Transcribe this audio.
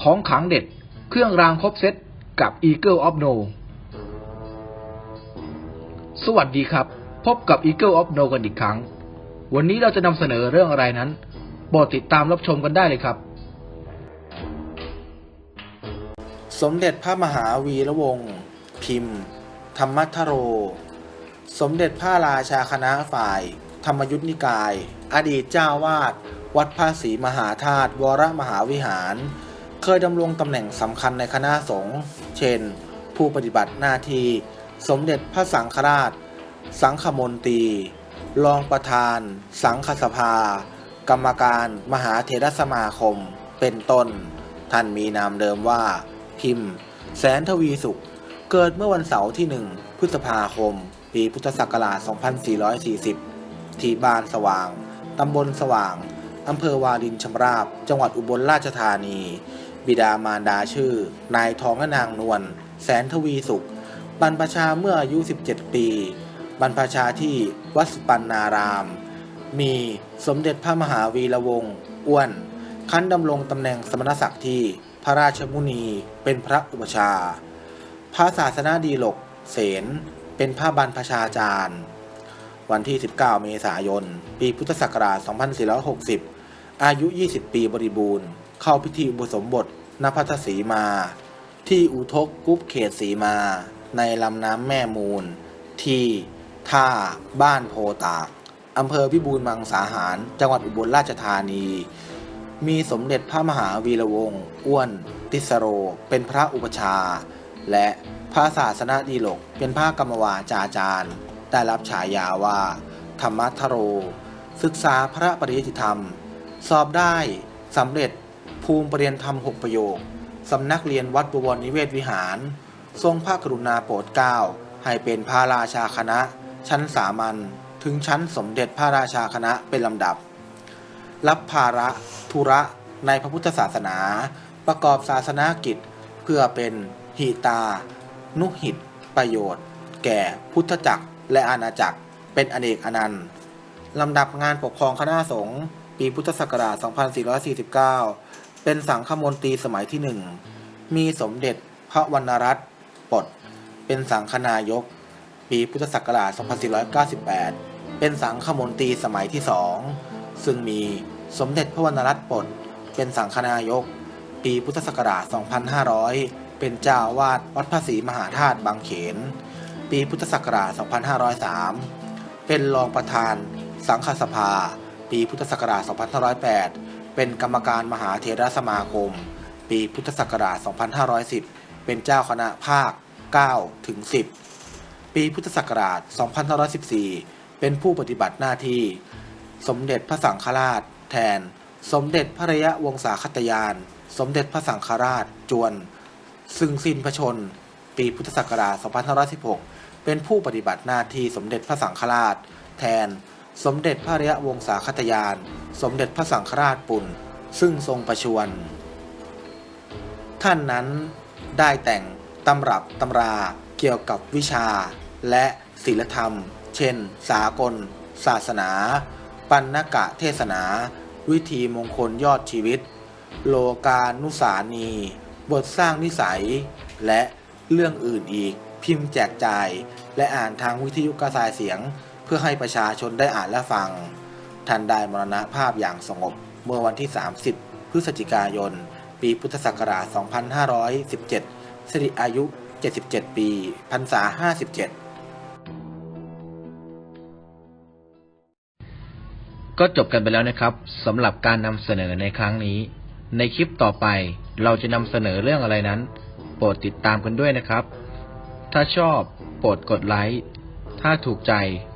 ของขังเด็ด เครื่องรางครบเซตกับ Eagle of No สวัสดีครับ พบกับ Eagle of No กันอีกครั้ง วันนี้เราจะนำเสนอเรื่องอะไรนั้นโปรดติดตามรับชมกันได้เลยครับ สมเด็จพระมหาวีระวงศ์พิมพ์ ธรรมัทโร สมเด็จพระราชาคณะฝ่าย ธรรมยุทธนิกาย อดีตเจ้าวาด วัดพระศรีมหาธาตุวรมหาวิหาร เคยดำรงตำแหน่งสำคัญในคณะสงฆ์เช่น ผู้ปฏิบัติหน้าที่ สมเด็จพระสังฆราช สังฆมนตรี รองประธาน สังฆสภา กรรมการมหาเถรสมาคม เป็นต้น ท่านมีนามเดิมว่า พิมพ์ แสนทวีสุข เกิดเมื่อวันเสาร์ที่1พฤษภาคม ปีพุทธศักราช 2440 ที่บ้านสว่าง ตำบลสว่างอำเภอวารินชำราบ จังหวัดอุบลราชธานี บิดามารดาชื่อ นายทองและนางนวลแสนทวีสุข บรรพชาเมื่ออายุ 17 ปี บรรพชาที่วัดสุปันนาราม มีสมเด็จพระมหาวีระวงศ์อ้วนคันดำรงตำแหน่งสมณศักดิ์ที่พระราชมุนีเป็นพระอุปชา พระศาสนาดีหลกเสนเป็นพระบรรพชาจารย์ วันที่ 19 เมษายน ปีพุทธศักราช 2460 อายุ 20 ปีบริบูรณ์ เข้าพิธีอุปสมบทณพัทสีมา ที่อุทกกุ๊ปเขตสีมา ในลำน้ำแม่มูล ที่ท่าบ้านโพตากอำเภอพิบูลมังสาหาร จังหวัดอุบลราชธานี มีสมเด็จพระมหาวีระวงศ์อ้วนติสโร เป็นพระอุปชา และพระศาสนาดีหลก เป็นพระกรรมวาจาจารย์ ได้รับฉายาว่า ธรรมัทโร ศึกษาพระปริยติธรรม สอบได้สำเร็จ ภูมิปรริญญาธรรมหกประโยค สำนักเรียนวัดบวรนิเวศวิหาร ทรงพระกรุณาโปรดเกล้าให้เป็นพระราชาคณะ ชั้นสามัญถึงชั้นสมเด็จพระราชาคณะเป็นลำดับ รับภาระธุระในพระพุทธศาสนา ประกอบศาสนากิจ เพื่อเป็นหิตา นุหิต ประโยชน์ แก่พุทธจักรและอาณาจักรเป็นอเนกอนันต์ลำดับงานปกครองคณะสงฆ์ปีพุทธศักราช 2449 เป็นสังฆมนตรีสมัยที่หนึ่ง มีสมเด็จพระวรรณรัตน์ปด เป็นสังฆนายก ปีพุทธศักราช 2498 เป็นสังฆมนตรีสมัยที่สอง ซึ่งมีสมเด็จพระวรรณรัตน์ปด เป็นสังฆนายก ปีพุทธศักราช 2500 เป็นเจ้าวาดวัดพระศรีมหาธาตุบางเขน ปีพุทธศักราช 2503 เป็นรองประธานสังฆสภา ปีพุทธศักราช 2508 เป็นกรรมการมหาเถรสมาคม ปีพุทธศักราช 2510 เป็นเจ้าคณะภาค 9 ถึง 10 ปีพุทธศักราช 2514 เป็นผู้ปฏิบัติหน้าที่ สมเด็จพระสังฆราช แทน สมเด็จพระระยะวงศาคตยาน สมเด็จพระสังฆราช จวน ซึ่งสิ้นพระชน ปีพุทธศักราช 2516 เป็นผู้ปฏิบัติหน้าที่สมเด็จพระสังฆราช แทน สมเด็จพระรยะวงศาคตยาน สมเด็จพระสังฆราชปุ่น ซึ่งทรงประชวรท่านนั้นได้แต่งตำรับตำราเกี่ยวกับวิชา และศีลธรรม เช่น สากล ศาสนา ปัณณกะเทศนา วิธีมงคลยอดชีวิต โลกานุสานี บทสร้างนิสัย และเรื่องอื่นอีกพิมพ์แจกจ่าย และอ่านทางวิทยุกระจายเสียง พื่อให้ประชาชนได้อ่านและฟัง ท่านได้มรณภาพอย่างสงบเมื่อวันที่ 30 พฤศจิกายน ปีพุทธศักราช 2517 สิริอายุ 77 ปีพรรษา 57ก็จบกันไปแล้วนะครับสำหรับการนำเสนอในครั้งนี้ ในคลิปต่อไปเราจะนำเสนอเรื่องอะไรนั้น โปรดติดตามกันด้วยนะครับ ถ้าชอบโปรดกดไลค์ถ้าถูกใจ